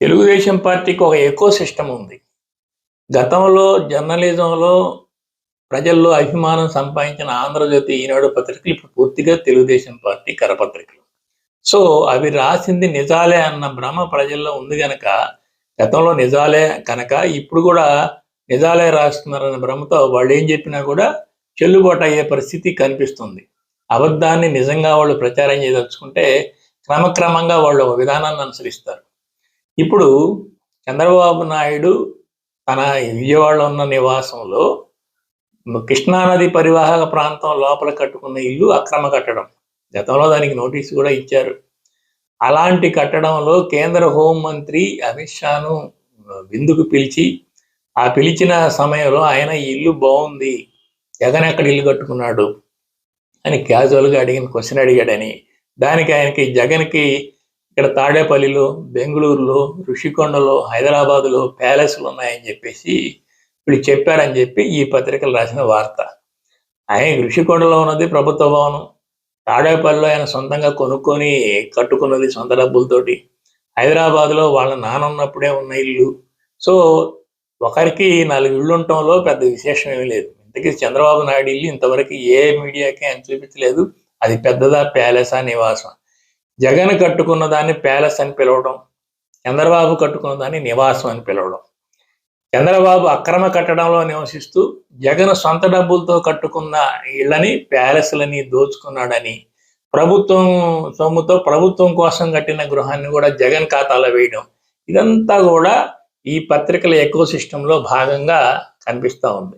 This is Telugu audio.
తెలుగుదేశం పార్టీకి ఒక ఎకో సిస్టమ్ ఉంది. గతంలో జర్నలిజంలో ప్రజల్లో అభిమానం సంపాదించిన ఆంధ్రజ్యోతి ఈనాడు పత్రికలు ఇప్పుడు పూర్తిగా తెలుగుదేశం పార్టీ కరపత్రికలు. సో అవి రాసింది నిజాలే అన్న భ్రమ ప్రజల్లో ఉంది గనక గతంలో నిజాలే కనుక ఇప్పుడు కూడా నిజాలే రాస్తున్నారన్న భ్రమతో వాళ్ళు ఏం చెప్పినా కూడా చెల్లుబాటు అయ్యే పరిస్థితి కనిపిస్తుంది. అబద్ధాన్ని నిజంగా వాళ్ళు ప్రచారం చేయదలుచుకుంటే క్రమక్రమంగా వాళ్ళు ఒక విధానాన్ని అనుసరిస్తారు. ఇప్పుడు చంద్రబాబు నాయుడు తన విజయవాడలో ఉన్న నివాసంలో కృష్ణానది పరివాహక ప్రాంతం లోపల కట్టుకున్న ఇల్లు అక్రమ కట్టడం. గతంలో దానికి నోటీస్ కూడా ఇచ్చారు. అలాంటి కట్టడంలో కేంద్ర హోంమంత్రి అమిత్ షాను విందుకు పిలిచి ఆ పిలిచిన సమయంలో ఆయన ఈ ఇల్లు బాగుంది జగన్ ఎక్కడ ఇల్లు కట్టుకున్నాడు అని క్యాజువల్గా అడిగిన క్వశ్చన్ అడిగాడని దానికి ఆయనకి జగన్కి ఇక్కడ తాడేపల్లిలో బెంగళూరులో ఋషికొండలో హైదరాబాదులో ప్యాలెస్లు ఉన్నాయని చెప్పేసి వీళ్ళు చెప్పారని చెప్పి ఈ పత్రికలు రాసిన వార్త. ఆయన ఋషికొండలో ఉన్నది ప్రభుత్వ భవనం. తాడేపల్లిలో ఆయన సొంతంగా కొనుక్కొని కట్టుకున్నది సొంత డబ్బులతోటి. హైదరాబాద్లో వాళ్ళ నాన్న ఉన్నప్పుడే ఉన్న ఇల్లు. సో ఒకరికి నాలుగు ఇళ్ళు ఉండటంలో పెద్ద విశేషం ఏమీ లేదు. ఇంతకీ చంద్రబాబు నాయుడు ఇల్లు ఇంతవరకు ఏ మీడియాకి ఆయన చూపించలేదు. అది పెద్దదా ప్యాలెసా నివాసం జగన్ కట్టుకున్న దాన్ని ప్యాలెస్ అని పిలవడం చంద్రబాబు కట్టుకున్న దాన్ని నివాసం అని పిలవడం. చంద్రబాబు అక్రమ కట్టడంలో నివసిస్తూ జగన్ సొంత డబ్బులతో కట్టుకున్న ఇళ్ళని ప్యాలెస్లని దోచుకున్నాడని ప్రభుత్వం సొమ్ముతో ప్రభుత్వం కోసం కట్టిన గృహాన్ని కూడా జగన్ ఖాతాలో వేయడం. ఇదంతా కూడా ఈ పత్రికల ఎకో సిస్టంలో భాగంగా కనిపిస్తూ ఉంది.